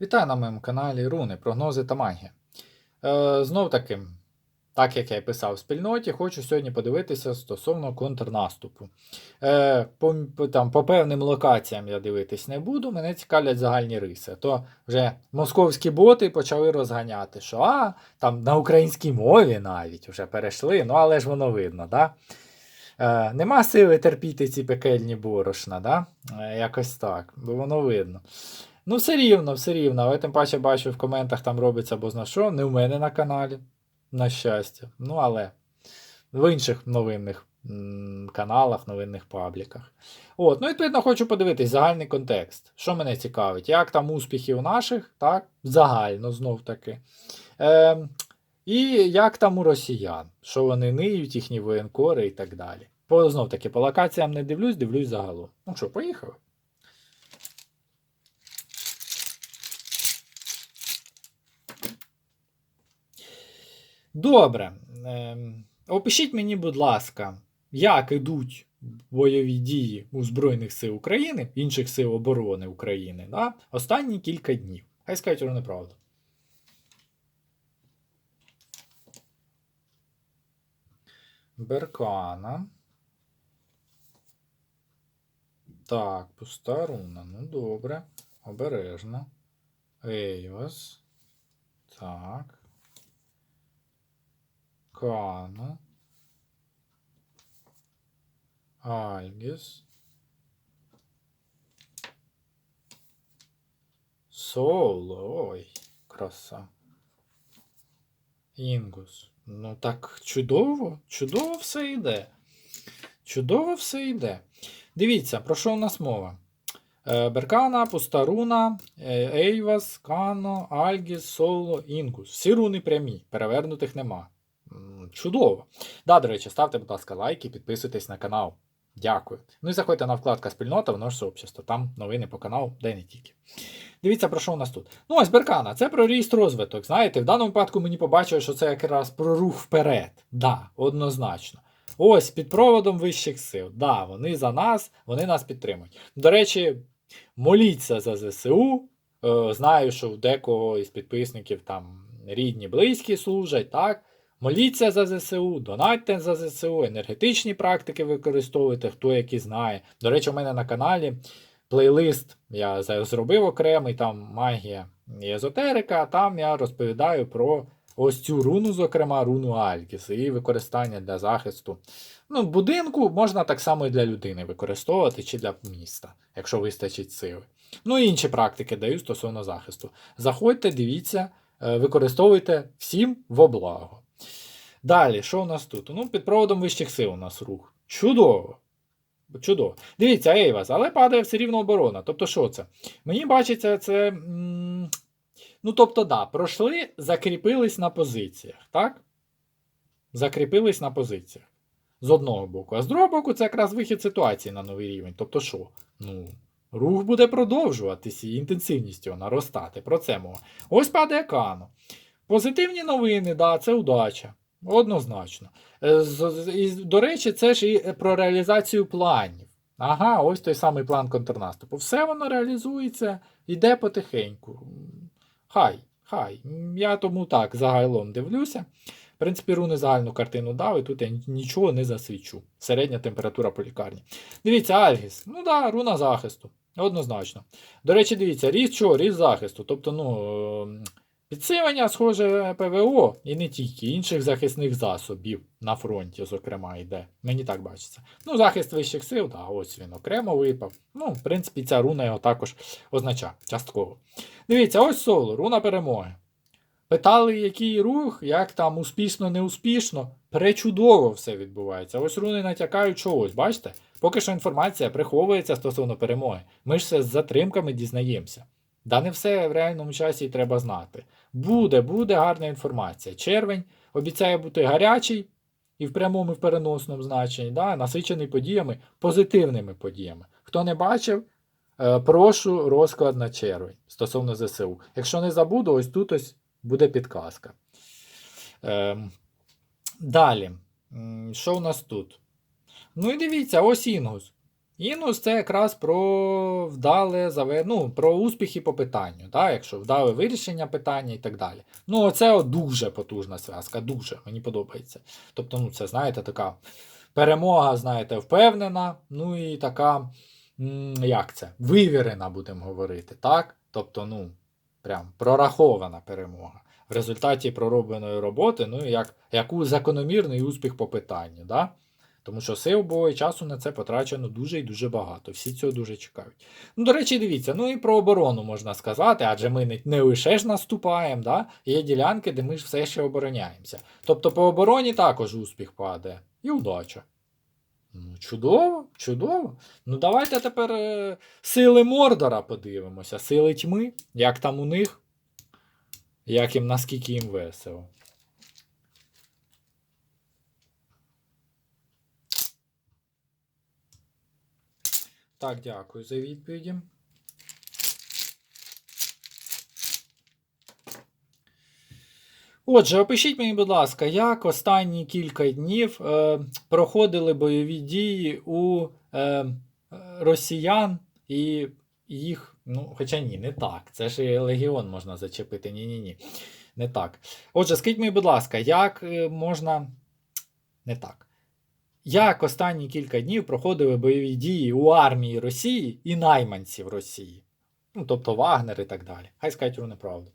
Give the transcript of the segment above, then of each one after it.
Вітаю на моєму каналі Руни, прогнози та магія. Е, знов таки, так як я і писав в спільноті, хочу сьогодні подивитися стосовно контрнаступу. Е, по, там, по певним локаціям я дивитись не буду, мене цікавлять загальні риси. То вже московські боти почали розганяти, що а, там на українській мові навіть вже перейшли, ну але ж воно видно, да? Е, нема сили терпіти ці пекельні борошна, да? Е, якось так, бо воно видно. Ну, все рівно, все рівно. Але тим паче бачу в коментах там робиться бозна що, не в мене на каналі, на щастя. Ну, але в інших новинних каналах, новинних пабліках. От, ну, відповідно, хочу подивитись загальний контекст. Що мене цікавить, як там успіхи у наших, так, загально знов таки. Е, і як там у росіян, що вони ниють, їхні воєнкори і так далі. По, знов таки, по локаціям не дивлюсь, дивлюсь загалом. Ну що, поїхали? Добре. Ем, опишіть мені, будь ласка, як ідуть бойові дії у Збройних сил України, інших сил оборони України, да? останні кілька днів. Хай скажуть вони правду. Беркана. Так, пуста руна. Ну, добре. Обережно. Ейвас. Так. Кана. Альгіс. Соло. Ой, краса. Інгус. Ну так чудово, чудово все йде. Чудово все йде. Дивіться, про що у нас мова? Е, Беркана, Пустаруна, е, Ейвас, Кано, Альгіс, Соло, Інгус. Всі руни прямі, перевернутих нема. Чудово. Да, до речі, ставте, будь ласка, лайки, підписуйтесь на канал. Дякую. Ну і заходьте на вкладка спільнота в наше сообщество. Там новини по каналу, де не тільки. Дивіться, про що у нас тут. Ну, ось Беркана, це про ріст розвиток. Знаєте, в даному випадку мені побачили, що це якраз про рух вперед. Да, однозначно. Ось під проводом вищих сил. Да, вони за нас, вони нас підтримують. До речі, моліться за ЗСУ. Е, Знаю, що в декого із підписників там рідні, близькі служать, так. Моліться за ЗСУ, донатьте за ЗСУ, енергетичні практики використовуйте, хто які знає. До речі, у мене на каналі плейлист я зробив окремий, там магія і езотерика, а там я розповідаю про ось цю руну, зокрема, руну Альгіс, і використання для захисту. Ну, будинку можна так само і для людини використовувати чи для міста, якщо вистачить сили. Ну і інші практики даю стосовно захисту. Заходьте, дивіться, е, використовуйте всім во благо. Далі, що у нас тут? Ну, під проводом вищих сил у нас рух. Чудово. Чудово. Дивіться, Ейвас, але падає все рівно оборона. Тобто, що це? Мені бачиться, це. Ну, тобто, да, пройшли, закріпились на позиціях, так? Закріпились на позиціях. З одного боку. А з другого боку, це якраз вихід ситуації на новий рівень. Тобто, що? Ну, рух буде продовжуватися і інтенсивність його наростати. Про це мова. Ось падає Кано. Позитивні новини, да, це удача. Однозначно. Е, І, до речі, це ж і про реалізацію планів. Ага, ось той самий план контрнаступу. Все воно реалізується, йде потихеньку. Хай, хай. Я тому так загалом дивлюся. В принципі, руни загальну картину дав, і тут я нічого не засвічу. Середня температура по лікарні. Дивіться, Альгіс. Ну да, руна захисту. Однозначно. До речі, дивіться, ріст чого? Ріст захисту. Тобто, ну, ем, підсилення, схоже, ПВО і не тільки інших захисних засобів на фронті, зокрема, йде. Мені так бачиться. Ну, захист вищих сил, да, ось він окремо випав. Ну, в принципі, ця руна його також означає частково. Дивіться, ось соло, руна перемоги. Питали, який рух, як там успішно, неуспішно. Пречудово все відбувається. Ось руни натякають чогось, бачите? Поки що інформація приховується стосовно перемоги. Ми ж все з затримками дізнаємося. Да не все в реальному часі треба знати. Буде, буде гарна інформація. Червень обіцяє бути гарячий і в прямому, і в переносному значенні, да, насичений подіями, позитивними подіями. Хто не бачив, е, прошу розклад на червень стосовно ЗСУ. Якщо не забуду, ось тут ось буде підказка. Ем, далі. Що у нас тут? Ну і дивіться, ось Інгус. Інгус це якраз про вдале ну, про успіхи по питанню, да? якщо вдале вирішення питання і так далі. Ну, оце дуже потужна зв'язка, дуже мені подобається. Тобто, ну, це, знаєте, така перемога, знаєте, впевнена, ну і така, як це, вивірена, будемо говорити, так? Тобто, ну, прям прорахована перемога. В результаті проробленої роботи, ну, як, яку закономірний успіх по питанню. Да? Тому що сил було і часу на це потрачено дуже і дуже багато. Всі цього дуже чекають. Ну, до речі, дивіться, ну і про оборону можна сказати, адже ми не, не лише ж наступаємо, да? є ділянки, де ми ж все ще обороняємося. Тобто по обороні також успіх падає. І удача. Ну, чудово, чудово. Ну, давайте тепер е, сили Мордора подивимося, сили тьми, як там у них, як їм, наскільки їм весело. Так, дякую за відповіді. Отже, опишіть мені, будь ласка, як останні кілька днів е, проходили бойові дії у е, росіян і їх. Ну, хоча ні, не так. Це ж і легіон можна зачепити. Ні-ні ні. Не так. Отже, скажіть мені, будь ласка, як е, можна. Не так. Як останні кілька днів проходили бойові дії у армії Росії і найманців Росії? Ну, тобто Вагнер і так далі. Хай скажуть про неправду.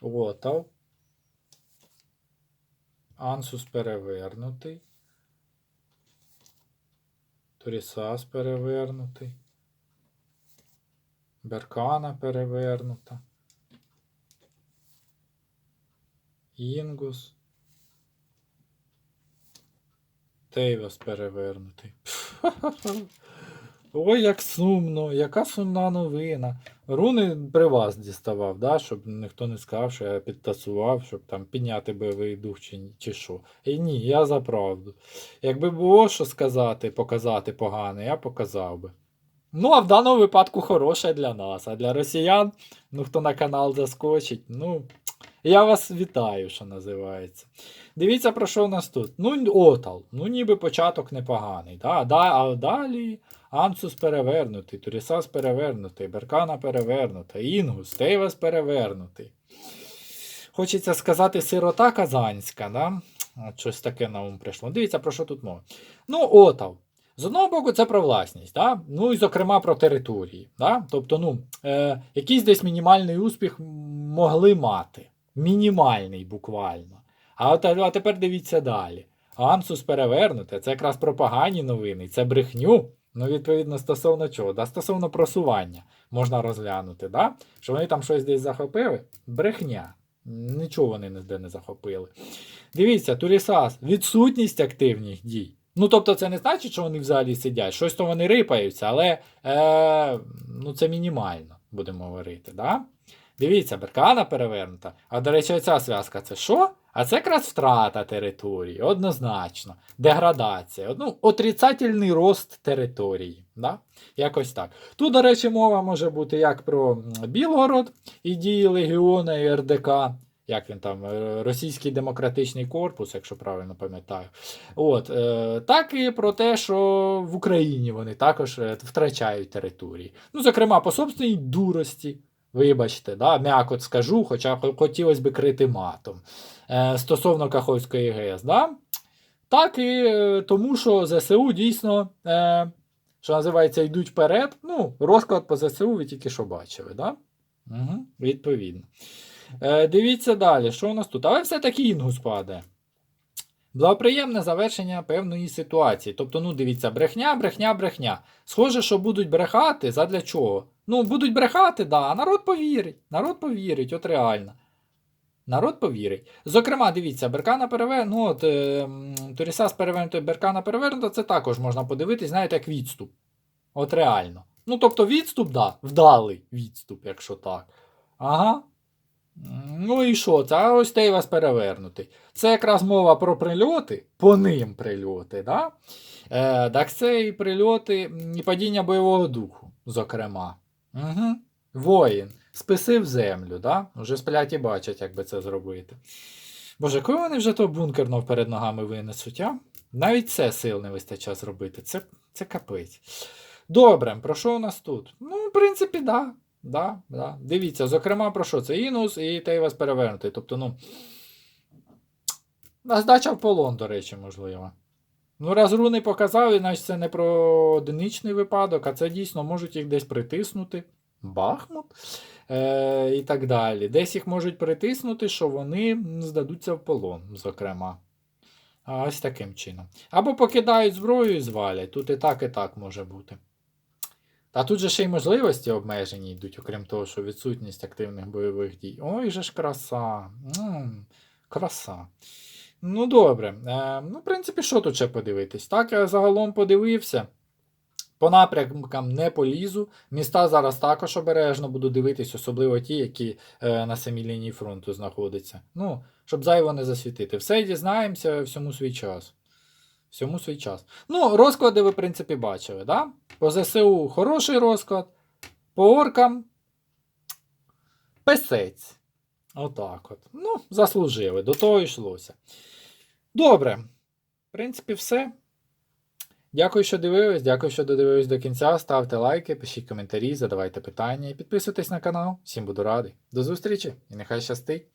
Отав. Ансус перевернутий. Торісас перевернутий. Беркана перевернута. Інгус. Тейвас перевернутий. Ой, як сумно, яка сумна новина. Руни при вас діставав, да? щоб ніхто не сказав, що я підтасував, щоб там підняти бойовий дух чи, чи що. І ні, я за правду. Якби було що сказати, показати погане, я показав би. Ну, а в даному випадку хороше для нас, а для росіян, ну хто на канал заскочить, ну. Я вас вітаю, що називається. Дивіться, про що у нас тут. Ну, отал. Ну, ніби початок непоганий. Да? Да, А далі Ансус перевернутий, Турісас перевернутий, Беркана перевернута, Інгус, Тейвас перевернутий. Хочеться сказати сирота казанська, да? Щось таке на ум прийшло. Дивіться, про що тут мова. Ну, отал. З одного боку, це про власність, да? ну і, зокрема, про території. Да? Тобто, ну, е, якийсь десь мінімальний успіх могли мати. Мінімальний буквально. А от а тепер дивіться далі. Ансус перевернуте, це якраз про новини, це брехню. Ну, відповідно, стосовно чого? Да? Стосовно просування можна розглянути, да? що вони там щось десь захопили. Брехня. Нічого вони ніде не захопили. Дивіться, Турісас, відсутність активних дій. Ну, тобто, це не значить, що вони взагалі сидять. Щось то вони рипаються, але е, ну, це мінімально, будемо говорити. Да? Дивіться, беркана перевернута. А до речі, ця зв'язка це що? А це якраз втрата території, однозначно. Деградація. Ну, отрицательний рост території. Да? Якось так. Тут, до речі, мова може бути як про Білгород і дії Легіона і РДК. Як він там, е, Російський демократичний корпус, якщо правильно пам'ятаю. От, е, Так і про те, що в Україні вони також е, втрачають території. Ну, зокрема, по собственній дурості. Вибачте, да, м'яко скажу, хоча хотілося б крити матом. Е, Стосовно Каховської ГЕС, да? так і е, тому, що ЗСУ дійсно, е, що називається, йдуть вперед. Ну, розклад по ЗСУ ви тільки що бачили. Да? Угу, Відповідно. Е, Дивіться далі, що у нас тут? Але все-таки інгус падає. Благоприємне завершення певної ситуації. Тобто, ну, дивіться, брехня, брехня, брехня. Схоже, що будуть брехати, задля чого? Ну, будуть брехати, да, а народ повірить. Народ повірить, от реально. Народ повірить. Зокрема, дивіться, Беркана перевернута, ну от е, Турісас перевернуто, Беркана перевернута, це також можна подивитись, знаєте, як відступ. От реально. Ну, тобто, відступ, да, вдалий відступ, якщо так. Ага. Ну і що? Це а ось той вас перевернутий. Це якраз мова про прильоти, по ним прильоти. Да? Е, Так це і прильоти, і падіння бойового духу, зокрема. Угу. Воїн. Списи в землю, да? Уже спляті бачать, як би це зробити. Боже, коли вони вже то бункерно перед ногами винесуть, а? Навіть це сил не вистачає зробити. Це, це капець. Добре, про що у нас тут? Ну, в принципі, да. Да, да. Дивіться, зокрема, про що це? Інус і Тейвас перевернутий. Тобто, ну. а в полон, до речі, можливо. Ну, раз руни показали, значить це не про одиничний випадок, а це дійсно можуть їх десь притиснути. Бахмут е, і так далі. Десь їх можуть притиснути, що вони здадуться в полон, зокрема. Ось таким чином. Або покидають зброю і звалять. Тут і так, і так може бути. Та тут же ще й можливості обмежені йдуть, окрім того, що відсутність активних бойових дій. Ой же ж краса. м краса. Ну, добре. Е, ну, в принципі, що тут ще подивитись? Так, я загалом подивився. По напрямкам не полізу. Міста зараз також обережно буду дивитись, особливо ті, які е, на самій лінії фронту знаходяться. Ну, щоб зайво не засвітити. Все дізнаємося всьому свій час. Всьому свій час. Ну, розклади ви, в принципі, бачили, да? По ЗСУ хороший розклад, по оркам песець. Отак от. Ну, заслужили, до того йшлося. Добре. В принципі, все. Дякую, що дивились. Дякую, що додивились до кінця. Ставте лайки, пишіть коментарі, задавайте питання і підписуйтесь на канал. Всім буду радий. До зустрічі і нехай щастить!